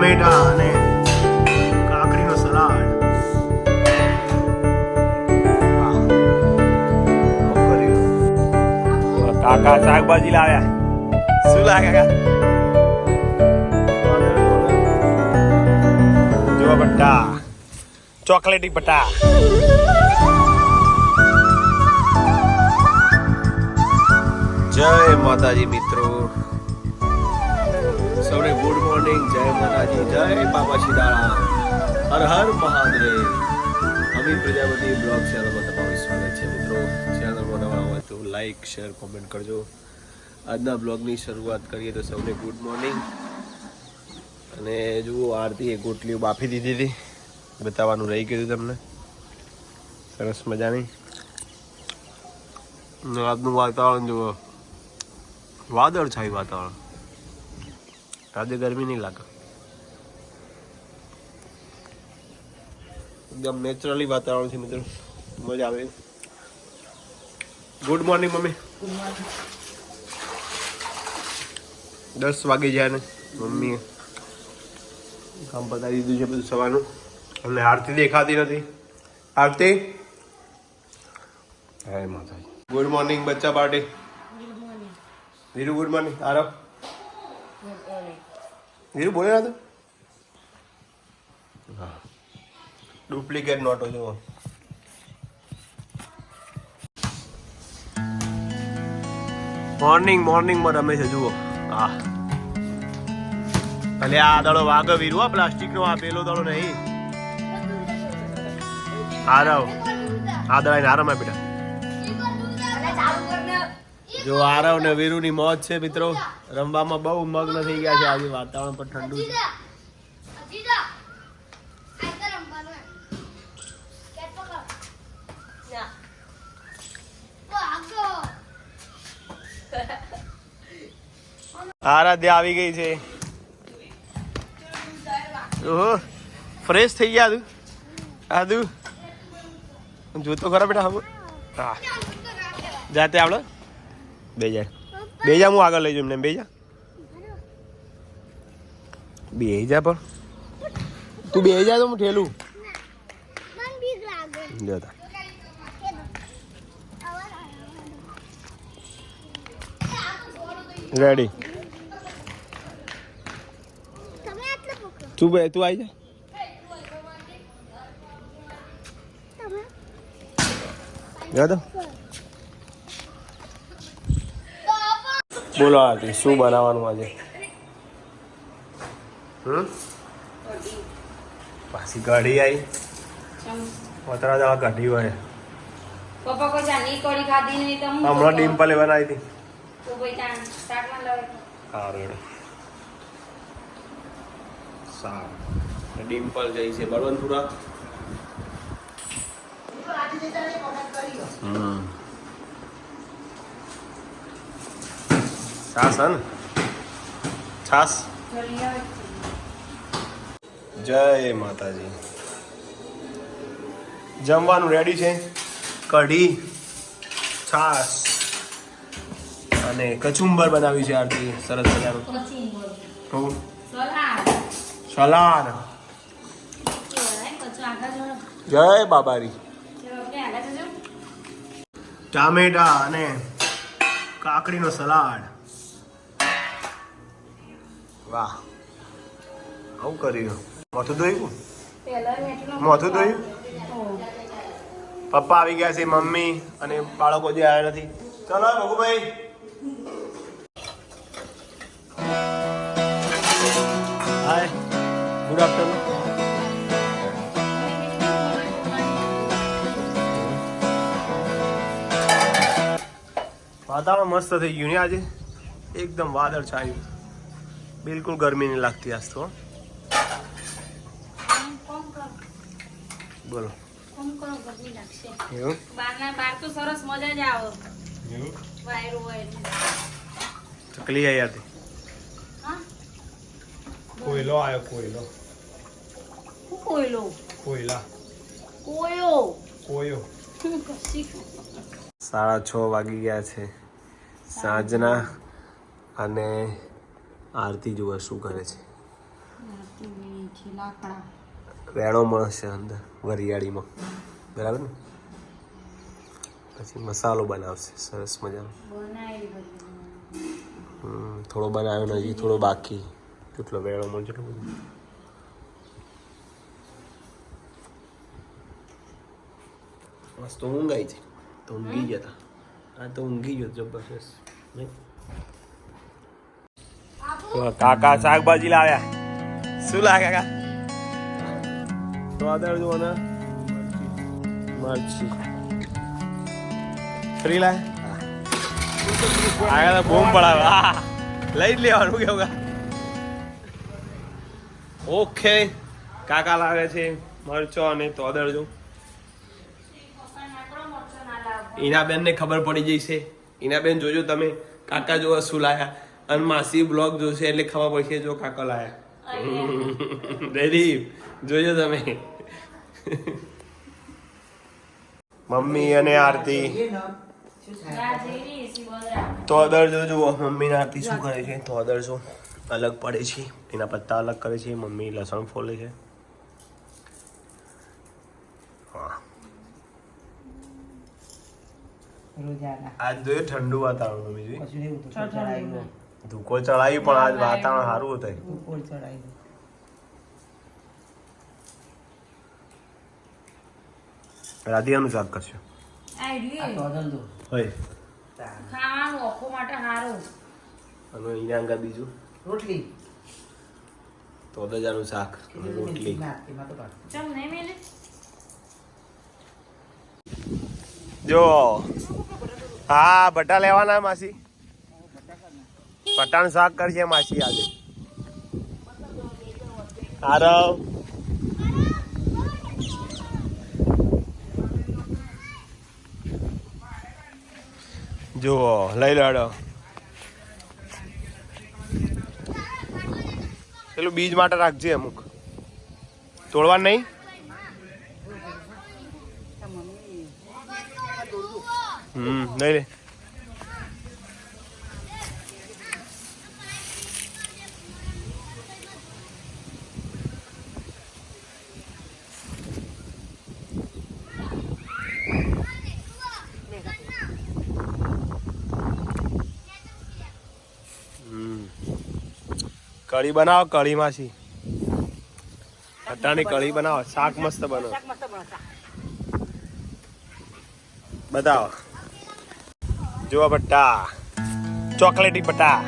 ટામેટા અને કાકડીનો સલાડ. કાકા શાકભાજી લાવ્યા. શું લાગે કાકા? જો બટ્ટા ચોકલેટી બટ્ટા જય માતાજી મિત્રો. મોર્નિંગ જય માતાજી જય બાબા સીતારામ હર હર મહાદેવ. અમી પ્રજાપતિ બ્લોગ ચેનલમાં તમારું સ્વાગત છે મિત્રો. ચેનલમાં નવા હોય તો લાઈક શેર કોમેન્ટ કરજો. આજના બ્લોગની શરૂઆત કરીએ તો સૌને ગુડ મોર્નિંગ અને જુઓ આરતી એ ગોટલીઓ બાફી દીધી હતી. બતાવવાનું રહી ગયું તમને. સરસ મજાની. આજનું વાતાવરણ જુઓ. વાદળ છાયું વાતાવરણ. આજે ગરમી નહીં લાગે. એકદમ નેચરલી વાતાવરણ છે મિત્રો. મજા આવે. Good morning mummy. દસ વાગે જાય ને મમ્મી કામ પતાવી દીધું છે બધું સવારનું. અને આરતી દેખાતી નથી. આરતી? હે માતાજી. ગુડ મોર્નિંગ બચ્ચા party Viru good morning Aarav Viru બોલે ના તો ડુપ્લિકેટ નોટો જુઓ મોર્નિંગ મોર્નિંગમાં રમે છે જુઓ. હા અને આ દડો વાગે વીરવા આ પ્લાસ્ટિક નો આ પેલો દડો નહીં. આરવ આ દડા આરામ બેટા જો આરવ ને વીરુ ની મોજ છે મિત્રો રમવામાં બહુ મગ્ન થઈ ગયા છે. આજે વાતાવરણ પણ ઠંડુ છે. આરાધ્યા આવી ગઈ છે. ઓહો ફ્રેશ થઈ ગયા તું. આદુ જોતો ખરા બેટા હવે હા. જાતે આવડે? બે જા બે હું આગળ લઈ જાઉં એમને, બેજા. બેજા પણ. તું બેજા તો હું ઠેલું. જોતા રેડી તું બે, તું આવી જા. જા તો બોલો આજે શું બનાવવાનું આજે? હમ? પાછી કઢી આવી પતરા જવા કઢી હોય. હમણાં કોઈ જાની કઢી ખાધી નહીં તો. હું હમણાં ડિમ્પલે બનાવી હતી સારું સારું ડિમ્પલ જઈ છે બળવંતપુરા. હમ. છાસ, હે ને? છાસ? જય માતાજી. જમવાનું રેડી છે? કઢી, છાસ અને કચુંબર બનાવ્યું છે આરતી. સરસ મજાનું. સલાડ. જય બાબારી. ટામેટા અને કાકડીનો સલાડ. વાહ. આવું કર્યું. મોથું ધોયું? મોથું ધોયું? પપ્પા આવી ગયા છે મમ્મી અને બાળકો જે આવ્યા નથી. ચલો ભગુભાઈ. હાય ગુડ આફ્ટરનૂન વાતાવરણ મસ્ત થઈ ગયું ને આજે? એકદમ વાદળ છાયું. બિલકુલ ગરમી નહીં લાગતી આજ તો. બોલો. કોમ કરો ગરમી લાગશે. એવું? બહારના બહાર તો સરસ મજા જ આવે. એવું? વાયરો હોય એટલે. ચકલી આવી હતી કોયલો આવ્યો કોયલો. કોયલો? કોયલા. કોયો? કોયો? સાડા છ વાગી ગયા છે. સાંજના અને આરતી જોવા શું કરે છે? રેણો વેણો મળશે અંદર વરિયાળીમાં. બરાબર ને? પછી મસાલો બનાવશે સરસ મજાનો. હમ, થોડો બનાવ્યો ને હજી થોડો બાકી. કેટલો વેળો મળશે કેટલો બધું. મસ્ત ઊંઘાઈ છે. તો ઊંઘી ગયા હતા આ તો ઊંઘી ગયો જબરજસ્ત. નહીં? કાકા શાકભાજી લાવ્યા. શું લાવ્યા કાકા? આદર જુઓ ને. મરચી. ફ્રી લાય? આગળ બૂમ પડાવે. હા લઈ જ લેવાનું કેવું ઓકે. કાકા લાવે છે મરચો અને તોદર જો. ઈનાબેન ને ખબર પડી જઈ છે. ઈનાબેન જોજો તમે. કાકા જોવા શું લાયા. અને માસી બ્લોગ જોશે એટલે ખબર પડશે જો કાકો લાયા. રેડી જોજો તમે. મમ્મી અને આરતી. રાજેરી શિવદરા તોદર જો જુઓ મમ્મી આરતી શું કરે છે? તોદર જો અલગ પડે છે. એના પત્તા અલગ કરે છે. મમ્મી લસણ ફોલે છે. હા. રોજાના. આજ જોઈએ ઠંડુ વાતાવરણ મમ્મી ધુકો ચડાવી પણ આજ વાતાવરણ સારું હતું. ધૂકો ચડાવ્યું રાધિયાનું શાક કરશે. આ આઈડિયા તો ધંધો હોય ખાવાનું ઓખો માટે સારું અને બીજું? રોટલી. તોદજાનું શાક રોટલી. જો. હા બટા લેવાના માસી. બટાનું શાક કરજે માસી આજે. આરવ જુઓ, લઈ લાડો પેલું બીજ માટે રાખજે અમુક. તોડવા નહીં? હમ નહીં લે. કઢી બનાવો કઢી માસી અટાણી કઢી બનાવો શાક મસ્ત બનાવો બતાવો. જુઓ બટ્ટા ચોકલેટી બટ્ટા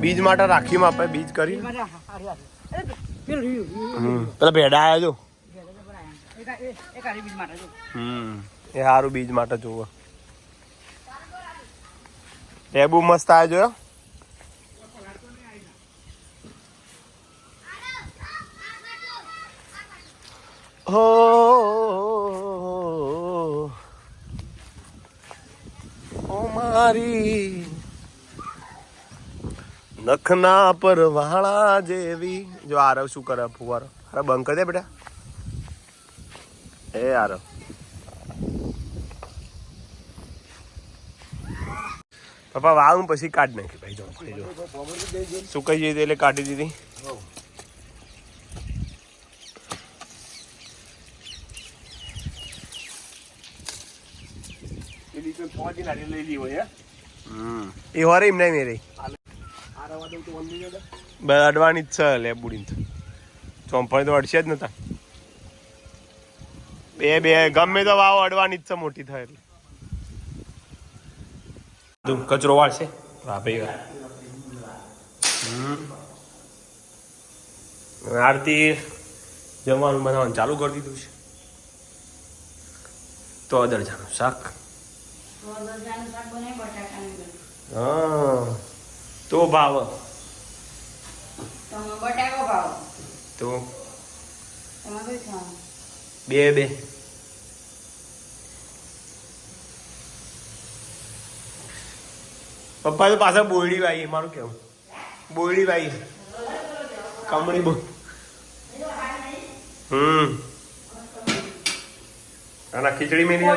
બીજ માટે રાખીમાં આપણે બીજ કરી પેલું ભેડા આવ્યા જો એ- સારું બીજ માટે જો. હમ. એ સારું બીજ માટે જોવો. ટેબુ મસ્ત આવે જોયો. હો ઓ મારી નખના પર વાળા જેવી. જો આરવ શું કરે ફુવારો? અરે બંધ કરી દે બેટા. એ આરવ. પપ્પા વાવ પછી કાઢી નાખી ભાઈ. જો સુકાઈ જઈ એટલે કાઢી દીધી? હમ. એ હોરે એમ નહીં મેરી. બે અડવાની જ છે લે બુડીને તો. ચોંપણી તો અડશે જ નતા. બે બે ગમે તો વાવ અડવાની જ છે મોટી થાય એટલે. તું કચરો વાળશે? વાહ આરતી જમવાનું બનાવવાનું ચાલુ કરી દીધું છે. તો અદરજાનું શાક. હા. તો ભાવ. તો બે બે. પપ્પા તો પાછા બોયડી વાઈ મારું કેવું? બોયડી વાઈ કમળી બો હમ. અને ખીચડી મેલી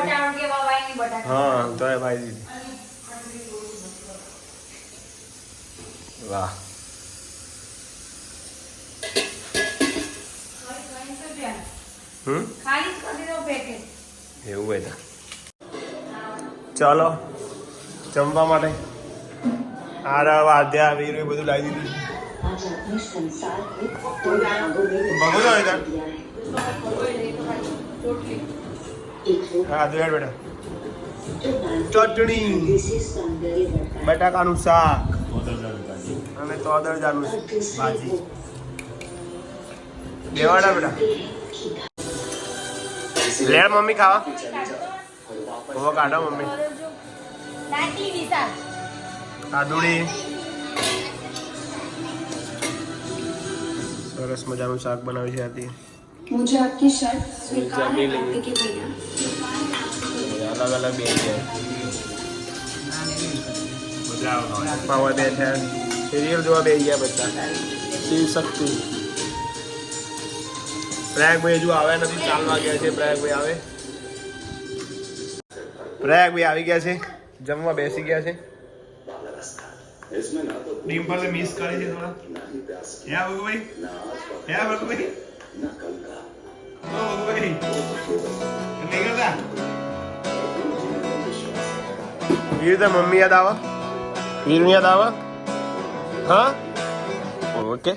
હા તો એ ભાઈ દીધી. વાહ. એવું હોય ચાલો, જમવા માટે. આરવ આધ્યા વીર બધું લાવી દીધું. ત્યાં હા દુયાડ બેટા. ચટણી, બટાકાનું શાક. અને તોદરજાનું और दूसरे ભાજી वो દેવાડા બેટા कि લે મમ્મી ખાવા હવે કાઢો મમ્મી નાટલી વિશાલ આદુડી સરસ મજાનું શાક બનાવ્યું છે આથી मुझे आपकी शर्ट स्वीकार जमी है लेंगे। कार्तिकी भैया અલગ અલગ બે જાય પાવા બે છે સિરિયલ જોવા બે ગયા બધા. શિવ શક્તિ. પ્રયાગભાઈ હજુ આવ્યા નથી ચાલવા ગયા છે પ્રયાગભાઈ આવે. પ્રયાગભાઈ આવી ગયા છે જમવા બેસી ગયા છે. ડિમ્પલે મિસ કરી છે થોડા. હે ભગુભાઈ હે ભગુભાઈ ભગુભાઈ નહીં કરતા? વીર મમ્મી યાદ આવા? વીર યાદ આવે? હા ઓકે